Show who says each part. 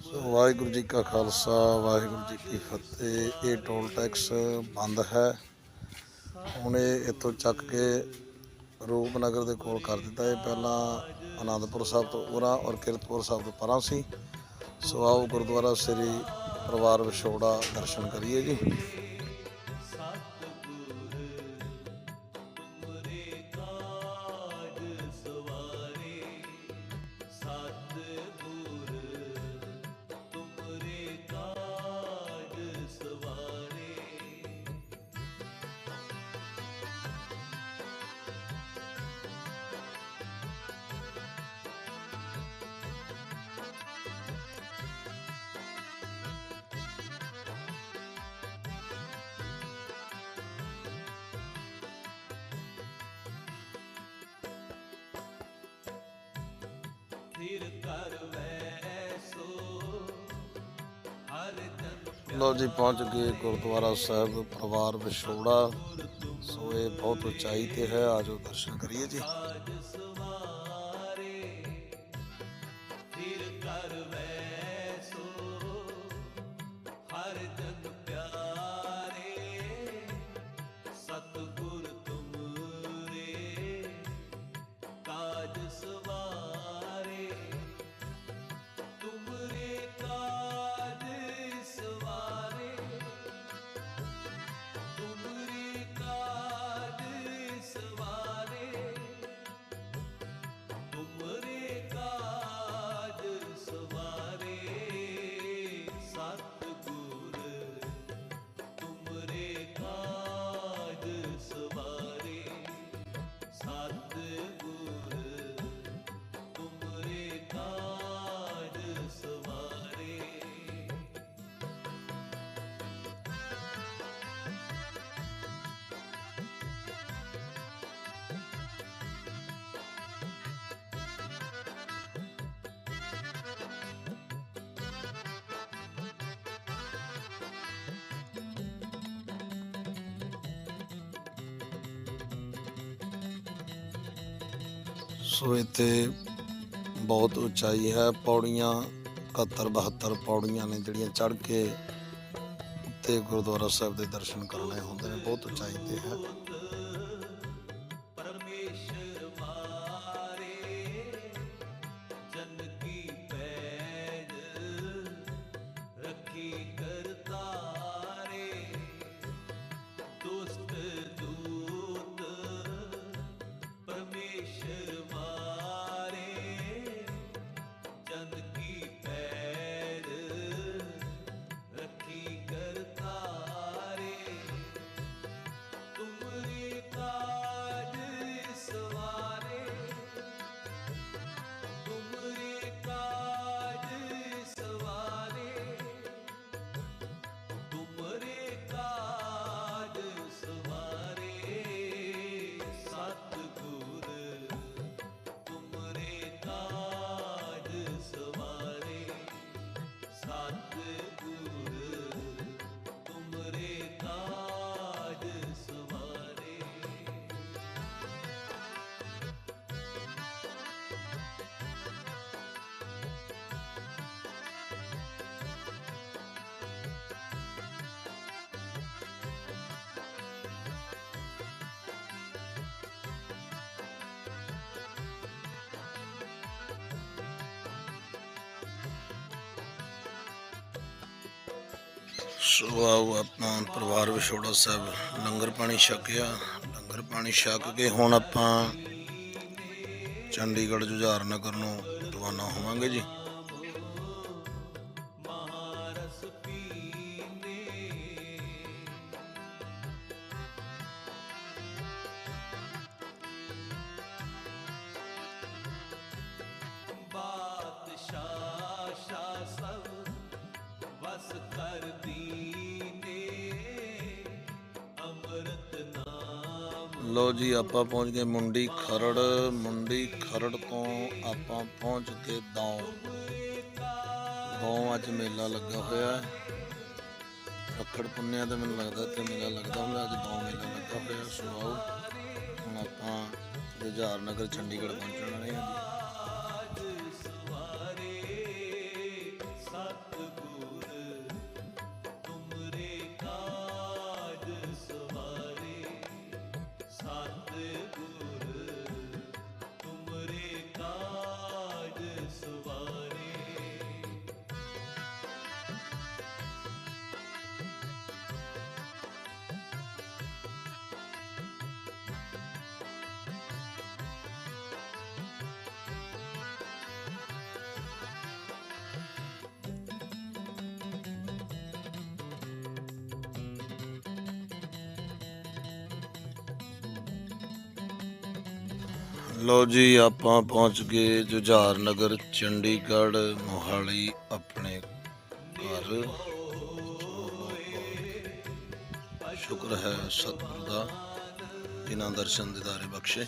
Speaker 1: ਸੋ ਵਾਹਿਗੁਰੂ ਜੀ ਕਾ ਖਾਲਸਾ, ਵਾਹਿਗੁਰੂ ਜੀ ਕੀ ਫਤਿਹ। ਇਹ toll tax ਬੰਦ ਹੈ। ਹੁਣ ਇਹ ਇੱਥੋਂ ਚੱਕ ਕੇ ਰੂਪਨਗਰ ਦੇ ਕੋਲ ਕਰ ਦਿੱਤਾ ਇਹ। ਪਹਿਲਾਂ ਆਨੰਦਪੁਰ ਸਾਹਿਬ ਤੋਂ ਉਰਾ ਔਰ ਕਿਰਤਪੁਰ ਸਾਹਿਬ ਤੋਂ ਪਰਾਂ ਸੀ। ਸੋ ਆਓ ਗੁਰਦੁਆਰਾ ਸ੍ਰੀ ਪਰਿਵਾਰ ਵਿਛੋੜਾ ਦਰਸ਼ਨ ਕਰੀਏ ਜੀ। ਲੋ ਜੀ ਪਹੁੰਚ ਗਏ ਗੁਰਦੁਆਰਾ ਸਾਹਿਬ ਪਰਿਵਾਰ ਵਿਛੋੜਾ। ਸੋ ਇਹ ਬਹੁਤ ਉਚਾਈ ਤੇ ਹੈ ਆਜੋ ਦਰਸ਼ਨ ਕਰੀਏ ਜੀ।
Speaker 2: ਹਰ
Speaker 1: ਸੋ ਇੱਥੇ ਬਹੁਤ ਉਚਾਈ ਹੈ। ਪੌੜੀਆਂ 71 72 ਪੌੜੀਆਂ ਨੇ ਜਿਹੜੀਆਂ ਚੜ੍ਹ ਕੇ ਉੱਤੇ ਗੁਰਦੁਆਰਾ ਸਾਹਿਬ ਦੇ ਦਰਸ਼ਨ ਕਰਨੇ ਹੁੰਦੇ ਨੇ। ਬਹੁਤ ਉਚਾਈ ਤੇ ਹੈ। ਸੋ ਆਓ ਆਪਾਂ ਪਰਿਵਾਰ ਵਿਛੋੜਾ ਸਾਹਿਬ ਲੰਗਰ ਪਾਣੀ ਛਕਿਆ ਲੰਗਰ ਪਾਣੀ ਛਕ ਕੇ ਹੁਣ ਆਪਾਂ ਚੰਡੀਗੜ੍ਹ ਜੁਝਾਰ ਨਗਰ ਨੂੰ ਰਵਾਨਾ ਹੋਵਾਂਗੇ ਜੀ।
Speaker 2: ਵਸ ਕਰ ਦੀਨੇ ਅੰਮ੍ਰਿਤ ਨਾਮ।
Speaker 1: ਲੋ ਜੀ, ਆਪਾਂ ਪਹੁੰਚ ਗਏ ਮੁੰਡੀ ਖਰੜ। ਮੁੰਡੀ ਖਰੜ ਤੋਂ ਆਪਾਂ ਪਹੁੰਚ ਗਏ ਦੌਂ। ਦੌਂ ਅੱਜ ਮੇਲਾ ਲੱਗਾ ਹੋਇਆ ਹੈ। ਰੱਖੜ ਪੁੰਨਿਆ ਤੇ ਮੈਨੂੰ ਲੱਗਦਾ ਤੇ ਮੇਲਾ ਲੱਗਦਾ ਹੁੰਦਾ ਅੱਜ ਦੌਂ ਮੇਲਾ ਲੱਗਾ ਹੋਇਆ। ਸੋ ਆਓ, ਹੁਣ ਆਪਾਂ ਜੁਝਾਰ ਨਗਰ ਚੰਡੀਗੜ੍ਹ ਪਹੁੰਚਣ ਵਾਲੇ ਹਾਂ
Speaker 2: ਲੋ ਜੀ, ਆਪਾਂ ਪਹੁੰਚ ਗਏ ਜੁਝਾਰ ਨਗਰ, ਚੰਡੀਗੜ੍ਹ, ਮੋਹਾਲੀ ਆਪਣੇ ਘਰ। ਸ਼ੁਕਰ ਹੈ ਸਤਿਗੁਰੂ ਦਾ ਜਿਨ੍ਹਾਂ ਦਰਸ਼ਨ ਦਿਦਾਰੇ ਬਖਸ਼ੇ।